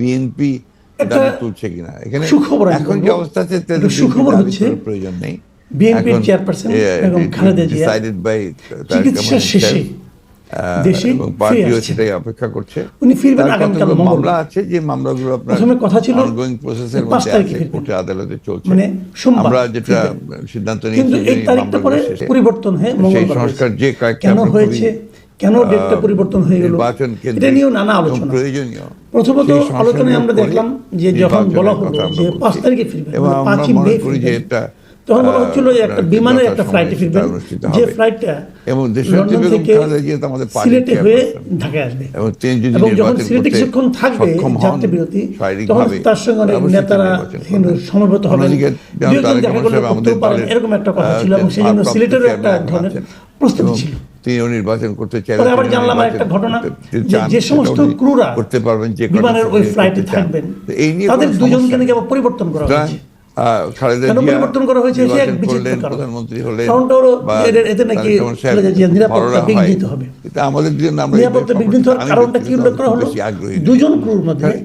BNP তুলছে কিনা? এখানে এখন অবস্থা আছে? সুখবর হচ্ছে। প্রয়োজন নেই। বিএনপি চেয়ারপারসন খালেদা জিয়া চিকিৎসা শেষে মানে সিদ্ধান্ত পরিবর্তন হয়ে যে হয়েছে? কেন ডেটটা পরিবর্তন হয়ে গেল? নানা আলোচনা। প্রয়োজনীয়। প্রথমত আলোচনায় আমরা দেখলাম যে যখন বলা হলো যে পাঁচ তারিখে ফিরবেন মানে পাঁচই মে ফিরবেন তখন বলা হচ্ছিল একটা বিমানের একটা ফ্লাইটে ফিরবেন যে ফ্লাইটটা লন্ডন থেকে সিলেটে হয়ে ঢাকায় আসবে। এবং যখন সিলেটে কিছুক্ষণ থাকবে বিরতি তখন তার সঙ্গে নেতারা সমবেত হবেন। দেখা করলে এরকম একটা কথা ছিল এবং সেই জন্য সিলেটেরও একটা ধরনের প্রস্তুতি ছিল। তিনিও নির্বাচন করতে আবার জানলাম একটা ঘটনা যে সমস্ত ক্রুরা করতে পারবেন যে বিমানের ওই ফ্লাইটে থাকবেন এই নিয়ে তাদের দুজনকে নাকি আবার পরিবর্তন করা হয়েছে? আমাদের কি দুজন ক্রুর মধ্যে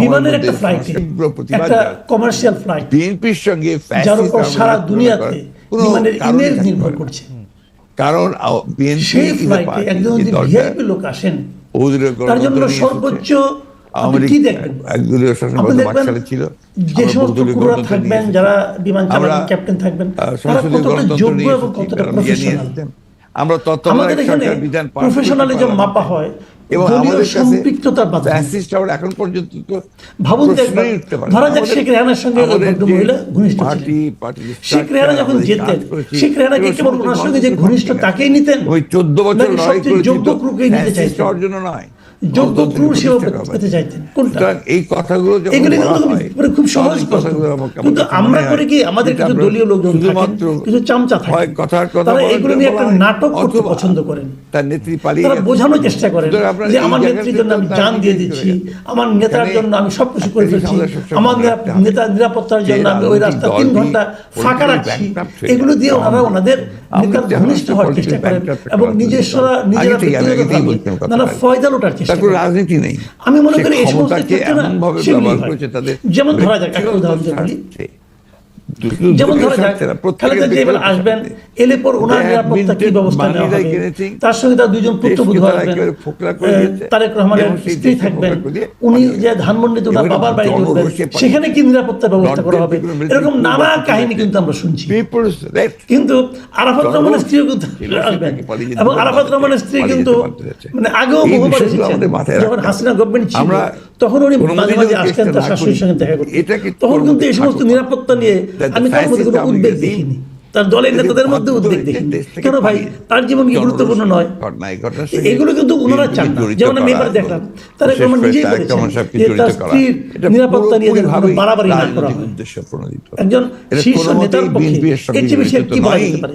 বিমানের একটা একটা কমার্শিয়াল ফ্লাইট বিএনপির সঙ্গে যার উপর সারা দুনিয়াতে বিমানের ইমেজ নির্ভর করছে। কারণ সেই ফ্লাইটে একজন যদি ভিআইপি লোক আসেন তার জন্য সর্বোচ্চ ছিল। যে সমস্ত থাকবেন যারা বিমান ক্যাপ্টেন থাকবেন তারা কতটা যোগ্য এবং কতটা প্রফেশনাল আমরা তত্ত্বাবধায়ক সরকার বিধান প্রফেশনালিজম মাপা হয়। এবং আমাদের কাছে অ্যাসিস্ট আবার এখন পর্যন্ত তো ভাবুন ধরা যাক শেখ রেহানার সঙ্গে মহিলা ঘনিষ্ঠ পার্টি পার্টি শেখ রেহানা যখন যেতেন শেখ রেহানাকে কেবল ওনার সঙ্গে যে ঘনিষ্ঠ তাকেই নিতেন ওই চোদ্দ বছর লড়াই করে যোগ্য ক্রুকেই নিতে চাইছেন অর্জন নয়। যোগ্য এই কথাগুলো মানে খুব সহজ কথাগুলো আমরা করে কি একটা নাটক করতে পছন্দ করেন। তার নেত্রী বোঝানোর চেষ্টা করেন যে আমার জান দিয়ে দিচ্ছি আমার নেতার জন্য আমি সবকিছু করে ফেলছি আমার নেতা নিরাপত্তার জন্য আমি ওই রাস্তা তিন ঘণ্টা ফাঁকা রাখছি। এগুলো দিয়ে ওনারা ওনাদের ঘনিষ্ঠ হওয়ার চেষ্টা করেন এবং নিজস্ব নিজেরা নানা ফয়দা লোটার চেষ্টা তারপর রাজনীতি নেই। আমি মনে করি ক্ষমতাকে এমনভাবে ব্যবহার করেছে তাদের যেমন ধরা যাক যেমন ধরা যাক আসবেন এলে পর ওনার নিরাপত্তা কি ব্যবস্থা নেওয়া হবে? তার সঙ্গে তার দুইজন পুত্রবধূ আসবেন। তারেক রহমানের স্ত্রী থাকবেন। উনি যে ধানমন্ডিতে ওনার বাবার বাড়িতে উঠবেন সেখানে কি নিরাপত্তা ব্যবস্থা করা হবে? এরকম নানা কাহিনী কিন্তু আমরা শুনছি। কিন্তু আরাফাত রহমানের স্ত্রীও কিন্তু এবং আরাফাত রহমানের স্ত্রী কিন্তু মানে আগেও বহুবার এসেছেন যখন হাসিনা গভর্নমেন্ট ছিল তখন উনি মাঝে মাঝে আসতেন তার শাশুড়ির সঙ্গে দেখা করতেন। তখন কিন্তু এই সমস্ত নিরাপত্তা নিয়ে আমি তার মধ্যে কোনো উদ্বেগ দেখিনি। তার দলের নেতাদের মধ্যে উদ্বেগ দেখি কেন ভাই? তার জীবন কি গুরুত্বপূর্ণ নয়? এগুলো কিন্তু ওনারা চান যেমন আমি এবার দেখলাম তারা আমার নিজেই বলেছেন তার স্ত্রীর নিরাপত্তা নিয়ে বাড়াবাড়ি না করা হয়। একজন শীর্ষ নেতার পক্ষে এর চেয়ে বেশি কি বলা যেতে পারে?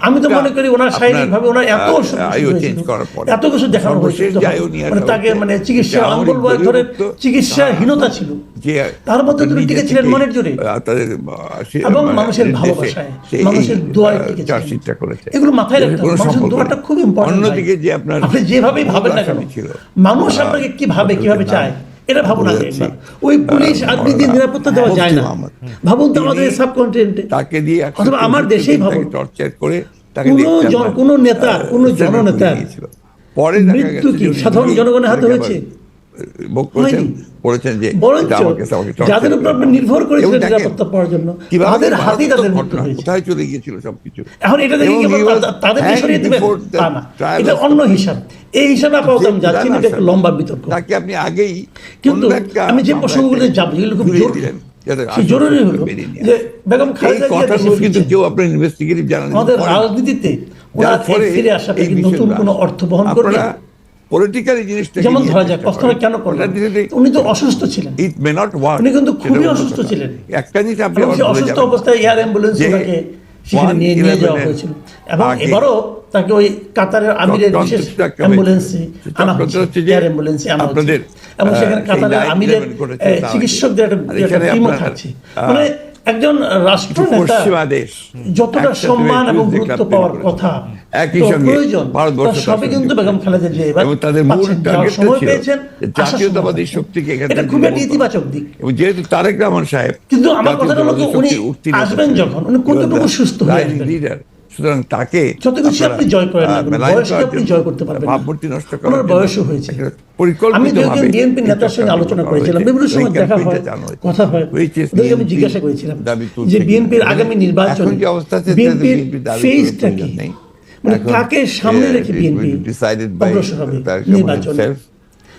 আমি তো মনে করি এত দেখানো মানে মানে চিকিৎসাহীনতা ছিল। তার মধ্যে তিনি মানুষের এগুলো মাথায় অন্যদিকে যে আপনার যেভাবে ভাবেন না কেন মানুষ আপনাকে কি ভাবে কীভাবে চায়? এটা ভাবনা ওই পুলিশ আজকে দিয়ে নিরাপত্তা দেওয়া যায় না। ভাবুন তো আমাদের সাবকন্টিনেন্টে তাকে দিয়ে অথবা আমার দেশেই ভাবুন। টর্চার করে কোনো কোনো নেতা কোনো জননেতা পরে মৃত্যু কি? সাধারণ জনগণের হাতে হয়েছে? যাদের উপর নির্ভর করেছিলেন নিরাপত্তা এটা দেখে অন্য হিসাব। এই হিসাবে আপাতত যাচ্ছি না একটা লম্বা বিতর্ক। তাকে আপনি আগেই কিন্তু আমি যে প্রসঙ্গগুলো যাব এগুলো খুব জরুরি। জরুরি হলো যে বেগম খালেদা জিয়া কিন্তু কেউ আপনার ইনভেস্টিগেটিভ জানান আমাদের রাজনীতিতে ওনার ফিরে আসাটা কি নতুন কোনো অর্থ বহন করবে? পলিটিক্যালি জিনিসটা যেমন ধরা যাক অস্ত্র কেন করলেন? উনি তো অসুস্থ ছিলেন। ইট মে নট ওয়ার্ক উনি কিন্তু খুবই অসুস্থ ছিলেন। একটা জিনিস আপনি অসুস্থ অবস্থায় এয়ার অ্যাম্বুলেন্স ওনাকে সেখানে নিয়ে নিয়ে যাওয়া হয়েছিল। এবং এবারও তাকে ওই কাতারের আমিরের বিশেষ অ্যাম্বুলেন্সে আনা হচ্ছে এয়ার অ্যাম্বুলেন্সে আনা হচ্ছে এবং সেখানে কাতারের আমিরের চিকিৎসকদের একটা টিমও থাকছে। মানে একজন রাষ্ট্রনেতা যতটা সম্মান এবং গুরুত্ব পাওয়ার কথা একই সঙ্গে ভারতবর্ষ সবই কিন্তু বেগম খালেদা জিয়া এবং তাদের মূল জাতীয়তাবাদী শক্তিকে এখানে এটা খুব একটা ইতিবাচক দিক। এবং যেহেতু তারেক রহমান সাহেব কিন্তু আমার কথাটা হলো উনি আসবেন যখন উনি কতটুকু সুস্থ হয়ে সুতরাং তাকে ভাবমূর্তি নষ্ট করার বয়সও হয়েছে। আমি আলোচনা করেছিলাম বিভিন্ন আমি জিজ্ঞাসা করেছিলাম বিএনপির আগামী নির্বাচন বিএনপির ফেসটা মানে কাকে সামনে রেখে বিএনপি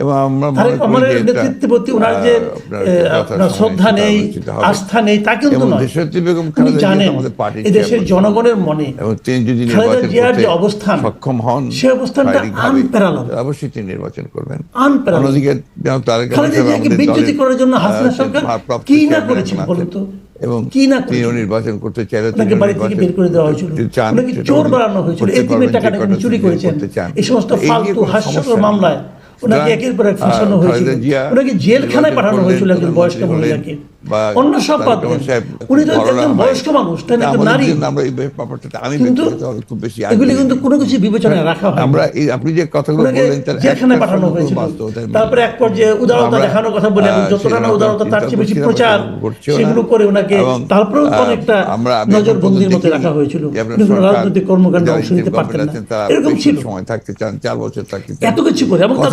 এবং আমরা মনে করি শ্রদ্ধা নেই আস্থা নেই তা কিন্তু বেগম জানেন দেশের জনগণের মনে এবং তিনি যদি নির্বাচন অবস্থান সক্ষম হন অবস্থানটা অবশ্যই তিনি নির্বাচন করবেন। অন্যদিকে বিচ্যুতি করার জন্য হাসিনা সরকার কি না করেছেন বলুন তো? এবং কি না তিনিও নির্বাচন করতে চাইলে তাকে বাড়ি থেকে বের করে দেওয়া হয়েছিল। চোর বাড়ানো হয়েছিল টাকাটা চুরি করেছেন। এই সমস্ত ফালতু হাস্যকর মামলায় ওনাকে একের পর এক ফাঁসানো হয়েছিল। ওনাকে জেলখানায় পাঠানো হয়েছিল একজন বয়স্ক মহিলাকে। অন্য সব উনি তো একজন বয়স্ক মানুষ তাই না নারী। আমি কিন্তু খুব বেশি এগুলি কিন্তু কোনো কিছু বিবেচনায় রাখা হয় আমরা এই আপনি যে কথাগুলো বললেন তার পাঠানো হয়েছিল। তারপরে এক উদারতা দেখানোর কথা বলে না উদারতা তার চেয়ে বেশি প্রচার সেগুলো করে ওনাকে তারপরে অনেকটা রাখা হয়েছিল। রাজনৈতিক কর্মকাণ্ড অংশ নিতে পারতেন না এরকম ছিল। সময় থাকতে চান চার বছর থাকতে এত কিছু করে এবং তার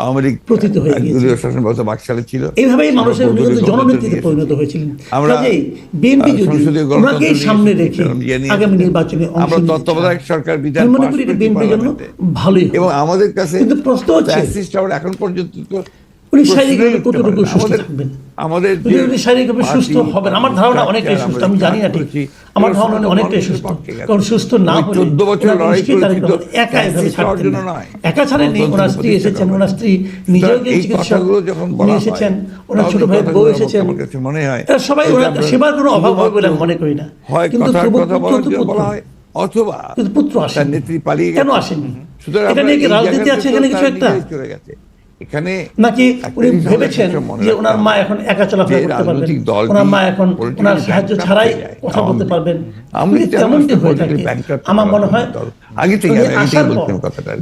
আওয়ামী লীগ প্রতিত হয়ে গিয়েছিল। শাসন ব্যবস্থা বাকশালে ছিল। এইভাবেই মানুষের বিরুদ্ধে পরিণত হয়েছিলেন। আমরা বিএনপি যদি সামনে রেখে আগামী নির্বাচনে আমরা তত্ত্বাবধায়ক সরকার বিধান মনে করি এটা বিএনপির জন্য ভালোই এবং আমাদের কাছে কিন্তু প্রশ্ন হচ্ছে এখন পর্যন্ত উনি শারীরিকভাবে কতটুকু সুস্থ থাকবেন? আমাদের উনি শারীরিকভাবে সুস্থ হবেন। আমার ধারণা অনেকটাই সুস্থ আমি জানি না ঠিক। আমার ধারণা অনেকটাই সুস্থ। কারণ সুস্থ না হলে চোদ্দ বছর লড়াই একা এভাবে ছাড়তেন একা ওনার স্ত্রী এসেছেন ওনার স্ত্রী নিজেও গিয়ে উনি এসেছেন ওনার ছোট ভাই বউ এসেছেন। মনে হয় সবাই ওনার সেবার কোনো অভাব হবে বলে আমি মনে করি না। কিন্তু বলা হয় অথবা পুত্র আসেন। নেত্রী পালিয়ে কেন আসেন? সুতরাং এটা নিয়ে কি রাজনীতি আছে এখানে কিছু একটা চলে গেছে এখানে নাকি উনি ভেবেছেন যে ওনার মা এখন একা চলাফেরা করতে পারবেন? ওনার মা এখন ওনার সাহায্য ছাড়াই কথা বলতে পারবেন। আমি তেমনটি হয়ে থাকে আমার মনে হয় আগে থেকে আসার পর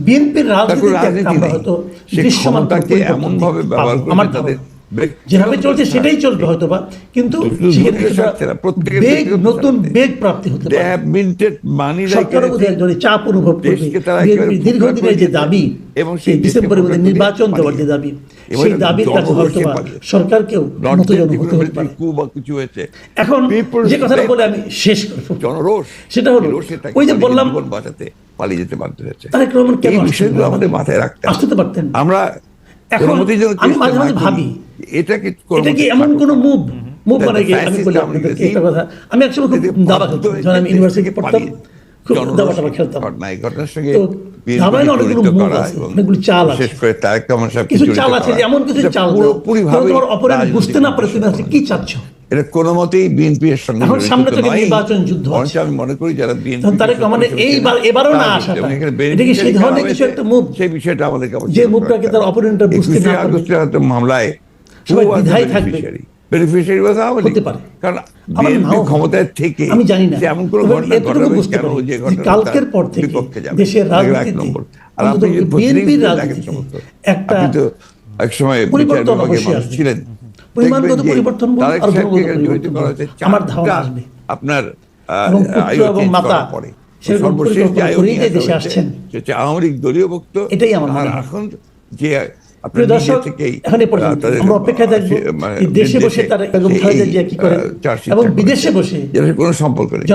বিএনপির রাজনীতিতে হয়তো দৃশ্যমান এমন ভাবে ব্যবহার করে তাদের যেভাবে চলছে সেটাই চলবে হয়তো বা কিন্তু নতুন বেগ প্রাপ্তি হতে পারে। চাপ অনুভব করবে। দীর্ঘদিনের যে দাবি এবং সেই ডিসেম্বরের মধ্যে নির্বাচন দেওয়ার যে দাবি সেই দাবির কাছে হয়তো বা সরকারকেও হতে পারে। এখন যে কথাটা বলে আমি শেষ সেটা হলো ওই যে বললাম বাঁচাতে পালিয়ে যেতে বাধ্য হয়েছে। তারেক রহমান কেন আমাদের মাথায় রাখতে আসতে পারতেন। আমরা এখন আমি মাঝে মাঝে ভাবি এটাকে এটা কি এমন কোন মুভ মুভ মানে কি? আমি বলি আপনাদেরকে একটা কথা। আমি একসময় খুব দাবা খেলতাম। যখন আমি ইউনিভার্সিটি পড়তাম খুব দাবা টাবা খেলতাম। ঘটনা ঘটনার সঙ্গে ধাবায় না অনেকগুলো মুভ আছে, অনেকগুলো চাল আছে। বিশেষ করে তারেক সাহেবকে কিছু চাল আছে এমন কিছু চাল দাও পুরোপুরিভাবে তোমার অপরাধ বুঝতে না পারে তুমি কি চাচ্ছ? এটা কোনো মতেই বিএনপি এর সঙ্গে এখন সামনে থেকে নির্বাচন যুদ্ধ আছে। আমি মনে করি যারা বিএনপি তারেক এইবার এবারও না এটা কি সেই ধরনের কিছু একটা মুভ সেই বিষয়টা আমাদের যে মুভটাকে তার অপোনেন্টরা বুঝতে না আগস্টের মামলায় সবাই দ্বিধায় থাকবে। বেনিফিশিয়ারি ওয়াজ আওয়ামী হতে পারে। কারণ বিএনপি ক্ষমতায় থেকে আমি জানি না। এমন কোনো ঘটনা ঘটাবে কেন যে যে ঘটনা কালকের পর থেকে দেশের এক রাজনীতিতে আর আপনি বিএনপির রাজনীতিতে একটা এক সময় পরিবর্তন ছিলেন। পরিমাণগত পরিবর্তন আমার ধারণা আসবে। আপনার এবং মাতা সর্বশেষ যে আয়ু করেই নিয়ে যে দেশে আসা আসছেন। আওয়ামী লীগ দলীয়ভুক্ত এটাই আমার। এখন যে মানে বিদেশে বসে কোনো সম্পর্ক নেই।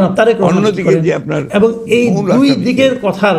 অন্যদিকে যে আপনার এবং এই দুই দিকের কথার